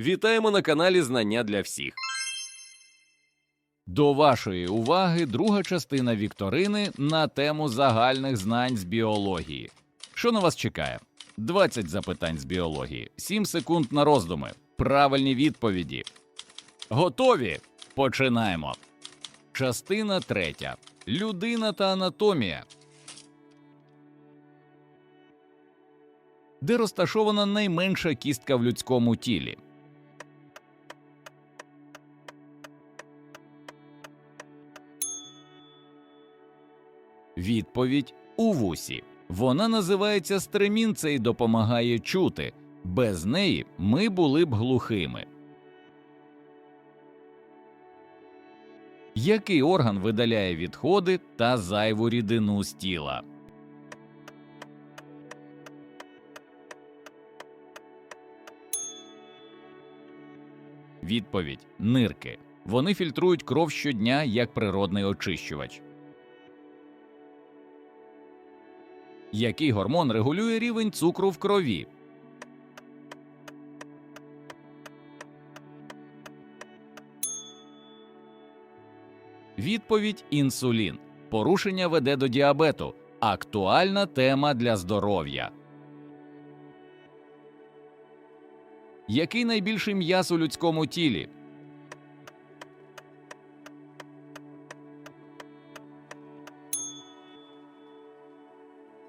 Вітаємо на каналі Знання для всіх. До вашої уваги друга частина вікторини на тему загальних знань з біології. Що на вас чекає? 20 запитань з біології, 7 секунд на роздуми, правильні відповіді. Готові? Починаємо. Частина третя. Людина та анатомія. Де розташована найменша кістка в людському тілі? Відповідь у вусі. Вона називається стремінце і допомагає чути. Без неї ми були б глухими. Який орган видаляє відходи та зайву рідину з тіла? Відповідь нирки. Вони фільтрують кров щодня як природний очищувач. Який гормон регулює рівень цукру в крові? Відповідь інсулін. Порушення веде до діабету. Актуальна тема для здоров'я. Який найбільший м'яз у людському тілі?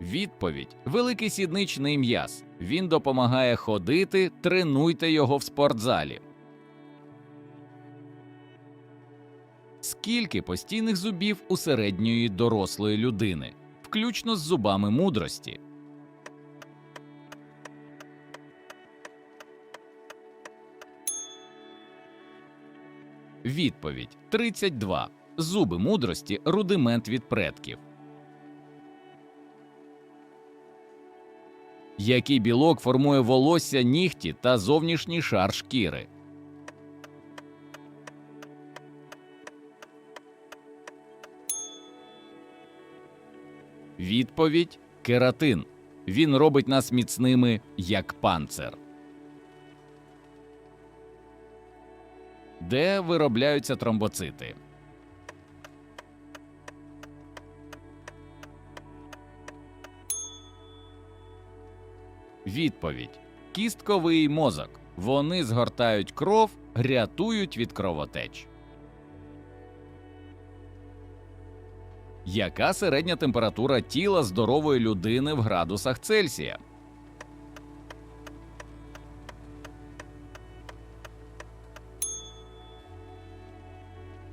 Відповідь великий сідничний м'яз. Він допомагає ходити, тренуйте його в спортзалі. Скільки постійних зубів у середньої дорослої людини, включно з зубами мудрості? Відповідь 32. Зуби мудрості рудимент від предків. Який білок формує волосся, нігті та зовнішній шар шкіри? Відповідь кератин. Він робить нас міцними як панцир. Де виробляються тромбоцити? Відповідь кістковий мозок. Вони згортають кров, рятують від кровотеч. Яка середня температура тіла здорової людини в градусах Цельсія?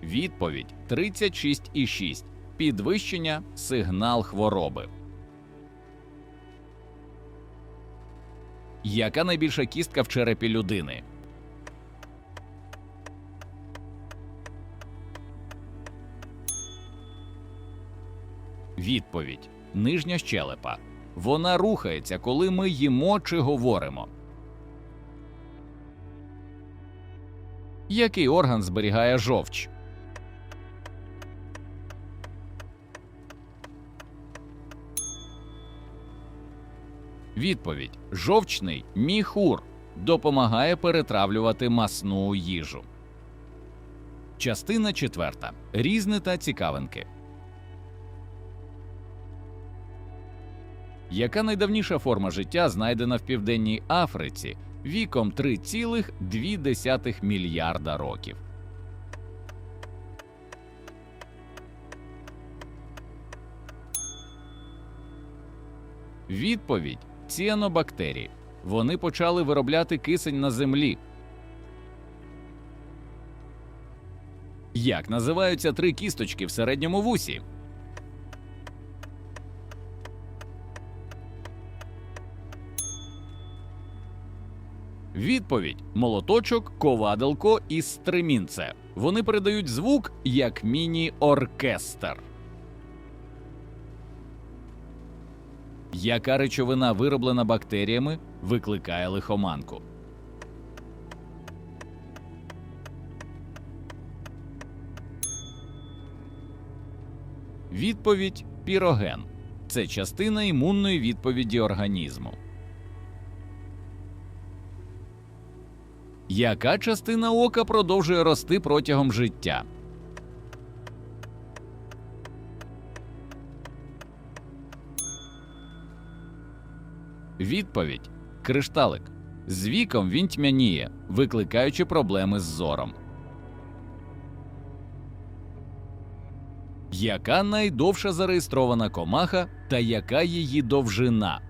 Відповідь 36,6. Підвищення сигнал хвороби. Яка найбільша кістка в черепі людини? Відповідь нижня щелепа. Вона рухається, коли ми їмо чи говоримо. Який орган зберігає жовч? Відповідь жовчний міхур допомагає перетравлювати масну їжу. Частина четверта. Різне та цікавинки. Яка найдавніша форма життя знайдена в Південній Африці віком 3,2 мільярда років? Відповідь ціанобактерії. Вони почали виробляти кисень на землі. Як називаються три кісточки в середньому вусі? Відповідь молоточок, коваделко і стремінце. Вони передають звук як міні-оркестр. Яка речовина, вироблена бактеріями, викликає лихоманку? Відповідь піроген. Це частина імунної відповіді організму. Яка частина ока продовжує рости протягом життя? Відповідь кришталик. З віком він тьмяніє, викликаючи проблеми з зором. Яка найдовша зареєстрована комаха та яка її довжина?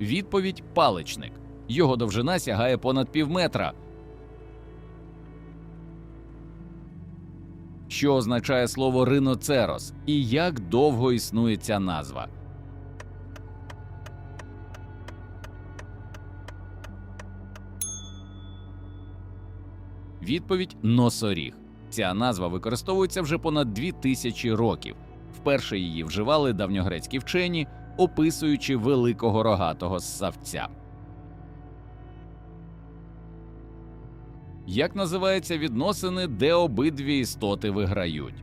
Відповідь паличник. Його довжина сягає понад півметра. Що означає слово риноцерос і як довго існує ця назва? Відповідь носоріг. Ця назва використовується вже понад дві тисячі років. Вперше її вживали давньогрецькі вчені, описуючи великого рогатого ссавця. Як називаються відносини, де обидві істоти виграють?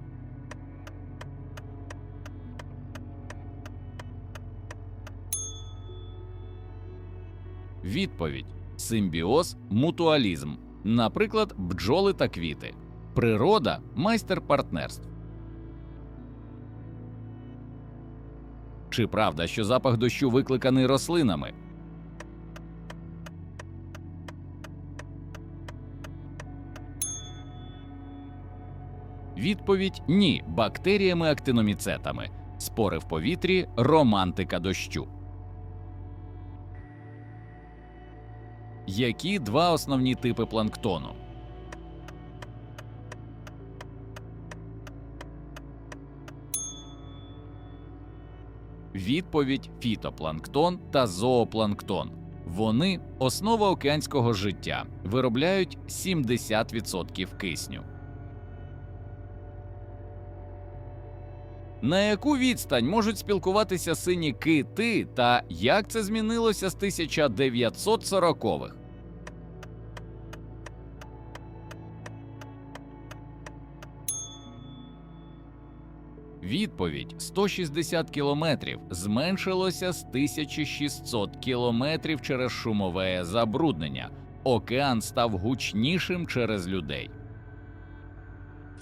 Відповідь: симбіоз, мутуалізм. Наприклад, бджоли та квіти. Природа майстер партнерств. Чи правда, що запах дощу викликаний рослинами? Відповідь ні, бактеріями актиноміцетами. Спори в повітрі, романтика дощу. Які два основні типи планктону? Відповідь фітопланктон та зоопланктон. Вони основа океанського життя, виробляють 70% кисню. На яку відстань можуть спілкуватися сині кити та як це змінилося з 1940-х? Відповідь 160 кілометрів зменшилося з 1600 кілометрів через шумове забруднення. Океан став гучнішим через людей.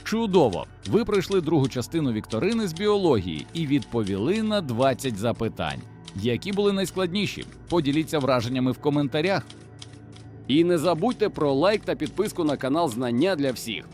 Чудово! Ви пройшли другу частину вікторини з біології і відповіли на 20 запитань. Які були найскладніші? Поділіться враженнями в коментарях. І не забудьте про лайк та підписку на канал Знання для всіх.